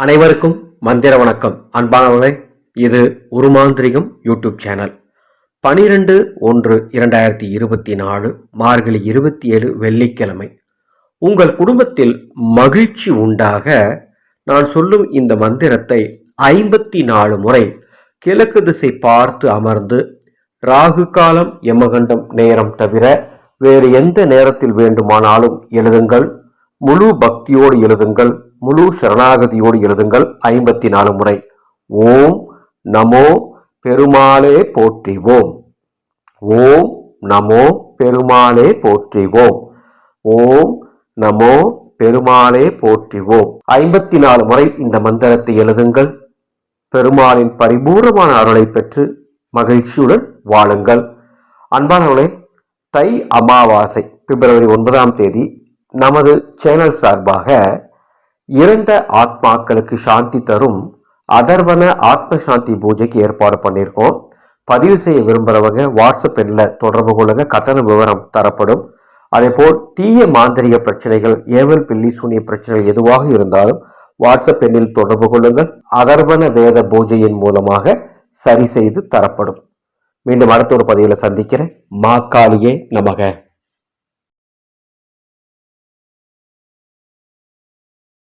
அனைவருக்கும் மந்திர வணக்கம். அன்பானவர்களே இது உருமாந்திரிகம் யூடியூப் சேனல். பனிரெண்டு ஒன்று இரண்டாயிரத்தி இருபத்தி நாலு மார்கழி இருபத்தி ஏழு வெள்ளிக்கிழமை. உங்கள் குடும்பத்தில் மகிழ்ச்சி உண்டாக நான் சொல்லும் இந்த மந்திரத்தை ஐம்பத்தி நாலு முறை கிழக்கு திசை பார்த்து அமர்ந்து ராகு காலம் யமகண்டம் நேரம் தவிர வேறு எந்த நேரத்தில் வேண்டுமானாலும் எழுதுங்கள். முழு பக்தியோடு எழுதுங்கள் முழு சரணாகதியோடு எழுதுங்கள். ஐம்பத்தி நாலு முறை. ஓம் நமோ பெருமாளே போற்றிவோம். ஓம் நமோ பெருமாளே போற்றிவோம். ஓம் நமோ பெருமாளே போற்றிவோம். ஐம்பத்தி நாலு முறை இந்த மந்திரத்தை எழுதுங்கள். பெருமாளின் பரிபூர்ணமான அருளை பெற்று மகிழ்ச்சியுடன் வாழுங்கள். அன்பானவர்களே தை அமாவாசை பிப்ரவரி ஒன்பதாம் தேதி நமது சேனல் சார்பாக இறந்த ஆத்மாக்களுக்கு சாந்தி தரும் அதர்வன ஆத்ம சாந்தி பூஜைக்கு ஏற்பாடு பண்ணியிருக்கோம். பதிவு செய்ய விரும்புகிறவங்க வாட்ஸ்அப் எண்ணில் தொடர்பு கொள்ளுங்க. கட்டண விவரம் தரப்படும். அதேபோல் தீய மாந்திரிக பிரச்சனைகள் ஏவல் பில்லி சூனிய பிரச்சனைகள் எதுவாக இருந்தாலும் வாட்ஸ்அப் எண்ணில் தொடர்பு கொள்ளுங்கள். அதர்வன வேத பூஜையின் மூலமாக சரி செய்து தரப்படும். மீண்டும் அடுத்த ஒரு பதிவில் சந்திக்கிறேன். மா காளியே நமக.